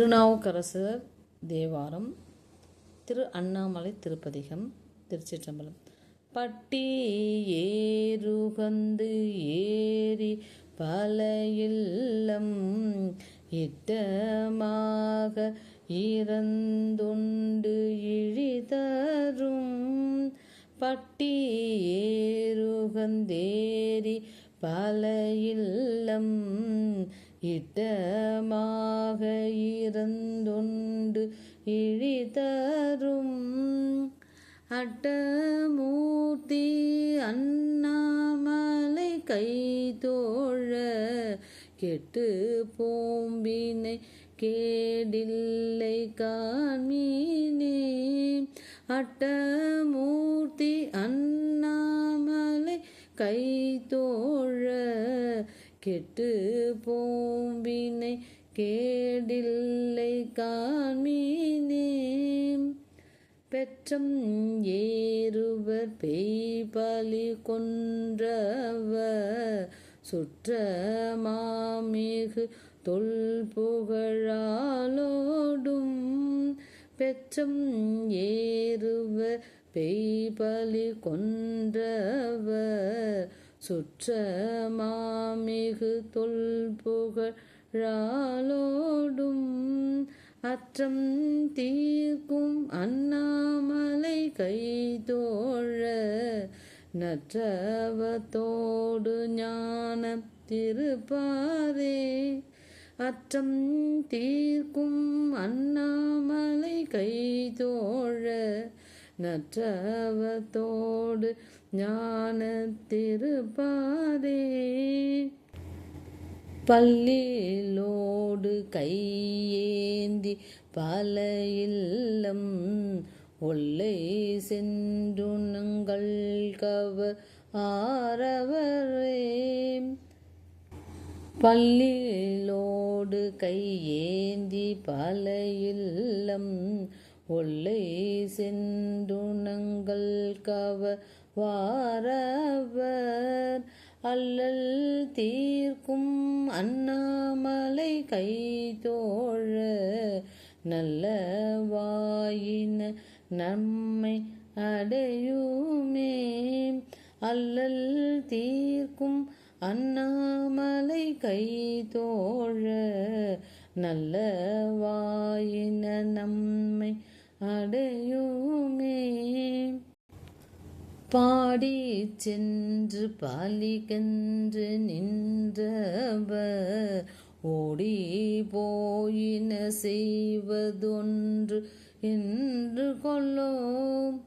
திருநாவுக்கரசர் தேவாரம் திரு அண்ணாமலை திருப்பதிகம் திருச்சிற்றம்பலம். பட்டி ஏறுகந்து ஏறி பல இல்லம் இட்டமாக இறந்துண்டு இழிதரும். பட்டி ஏறுகந்தேரி பல இல்லம் இட்டமாக இறந்தொண்டு இழிதரும் அட்டமூர்த்தி அண்ணாமலை கைதோழ கெட்டு போம்பினை கேடில்லை காண்மீனே. அட்டமூர்த்தி அண்ணாமலை கைதோ கெட்டு போம்பினை கேடில்லை காண்மீனே பெற்றம் ஏறுவர் பெய்பலி கொன்றவர். சுற்றமாமிகு தொல்புகழாலோடும். பெற்றம் ஏறுவர் பெய்பலி கொன்றவர். சுற்றமாமிகு தொல்புகழாலோடும் அற்றம் தீர்க்கும் அண்ணாமலை கைதோழ நற்றவத்தோடு ஞான திருப்பாரே அற்றம் தீர்க்கும் அண்ணாமலை கைதோழ நற்றவத்தோடு ஞான திருப்பாரே பல்லிலோடு கையேந்தி பல இல்லம் ஒல்லை சென்றுணங்கள் கவ ஆரவரே. பள்ளியிலோடு கையேந்தி பல இல்லம் ஒல்லை சென்றுணங்கள் கவ வாரவர் அல்லல் தீர்க்கும் அண்ணாமலை கைதோழ நல்ல வாயின நம்மை அடையுமே. அல்லல் தீர்க்கும் அண்ணாமலை கைதோழ நல்ல வாயின நம்மை அடையுமே. பாடி சென்று பாலிகன்று நின்றவர் ஓடி போயின செய்வதொன்று என்று கொள்ளோம்.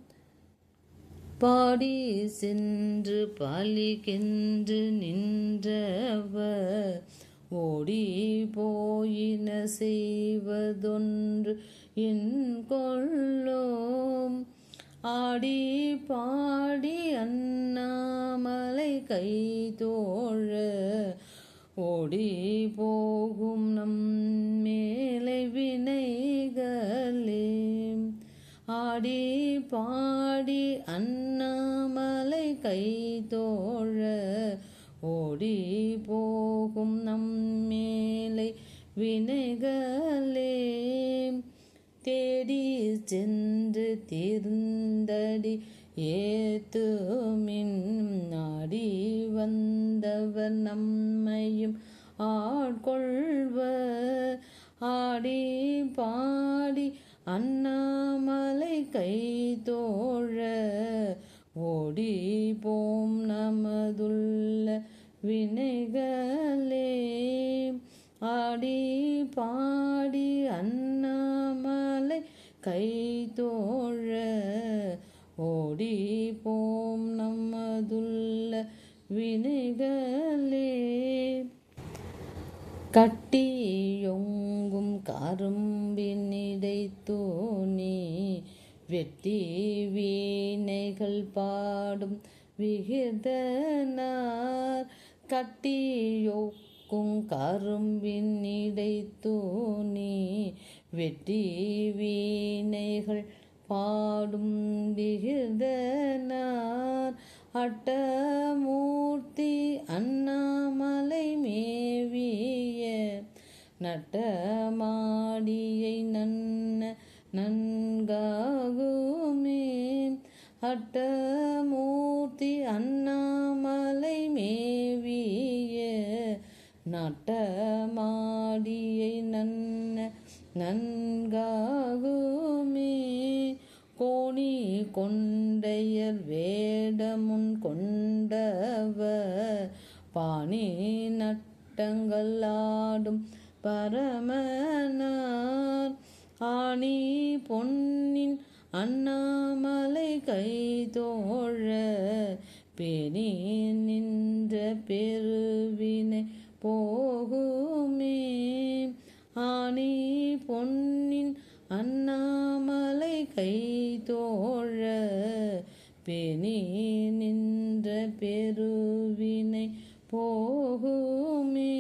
பாடி சென்று பாலிகென்று நின்றவர் ஓடி போயின செய்வதொன்று என் ஆடி பாடி அண்ணாமலை கை தோழ ஓடி போகும் நம் மேலை வினைகளே. ஆடி பாடி அண்ணாமலை கை தோழ ஓடி போகும் நம் மேலை வினைகளே. சென்று தீர்ந்தடி ஏத்துமின் நாடி வந்தவர் நம்மையும் ஆட்கொள்வர் ஆடி பாடி அண்ணாமலை கை தோழ. ஓடி போம் நமதுள்ள வினைகளே. ஆடி பாடி அண்ணா கை தோழ ஓடி போம் நம்மதுள்ள வினைகளே. கட்டியொங்கும் கரும்பினிடை தோணி வெட்டி வீணைகள் பாடும் விகிதனார் கட்டியோ கரும்பின் இடை தூணி வெட்டி வீணைகள் பாடும் விகிதனார். அட்டமூர்த்தி அண்ணாமலை மேவிய நட்டமாடியை நன்ன நன்காகுமே. அட்டமூர்த்தி அண்ணாமலை மேவிய நட்டமாடியை நன் நன்காகுமே. கோணி கொண்டையர் வேடமுன் கொண்டவ பாணி நட்டங்கள் ஆடும் பரமனார். ஆணி பொன்னின் அண்ணாமலை கைதோழ பேணி நின்ற பெருவினை போகுமே. ஆனி பொன்னின் அண்ணாமலை கை தோழ பெணி நின்ற பெருவினை போகுமே.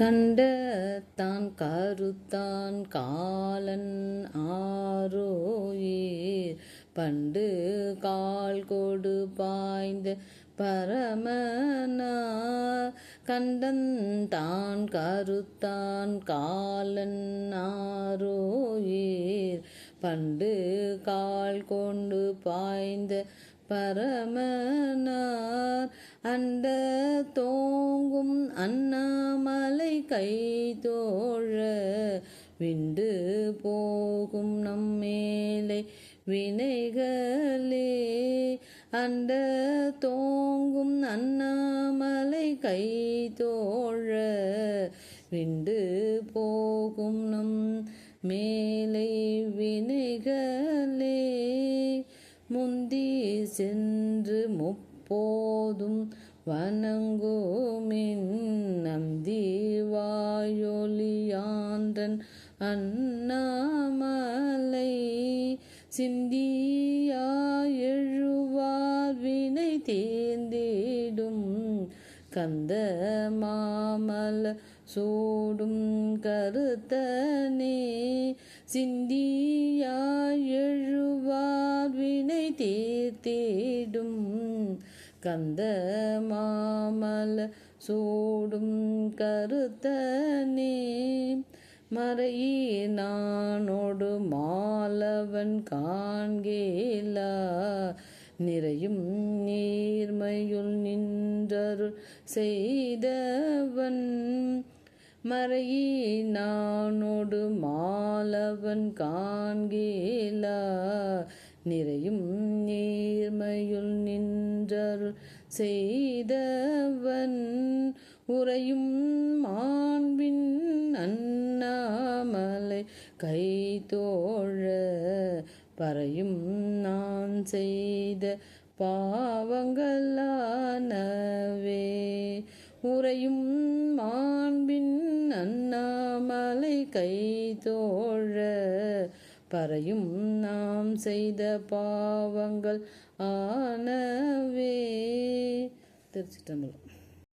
கண்டத்தான் கருத்தான் காலன் ஆரோயீர் பண்டு கால் கொடு பாய்ந்த பரமனா. கண்டந்தான் கருத்தான் காலன் ஆரோயீர். பண்டு கால் கொண்டு பாய்ந்த பரமனார். அண்ட தோங்கும் அண்ணாமலை கைதோழ விண்டு போகும் நம்மேலை வினைகளே அண்ட தோங்கும் அண்ணாமலை கை தோழ விண்டு போகும் நம் மேலை வினைகளே. முந்தி சென்று முப்போதும் வணங்குமின் நந்தி வாயொலியான்றன் அண்ணாமலை. சிந்தியா எழுவார் வினை தேர்ந்திடும் கந்த மாமல சூடும் கருத்தனே. சிந்தியா எழுவார் வினை தீர்த்திடும் கந்த மாமல சூடும் கருத்தனே. மறையே நானோடு மாலவன் காண்கேலா. நிறையும் நீர்மையுள் நின்றருள் செய்தவன் மறையே நானோடு மாலவன் காண்கேலா. நிறையும் நீர்மையுள் நின்றருள் செய்தவன் உறையும் மாண்பின் அண்ணாமலை கைதோழ பறையும் நான் செய்த பாவங்களானவே. உறையும் மாண்பின் அண்ணாமலை கைதோழ பறையும் நாம் செய்த பாவங்கள் ஆனவே. திருச்சிட்டம்பலம்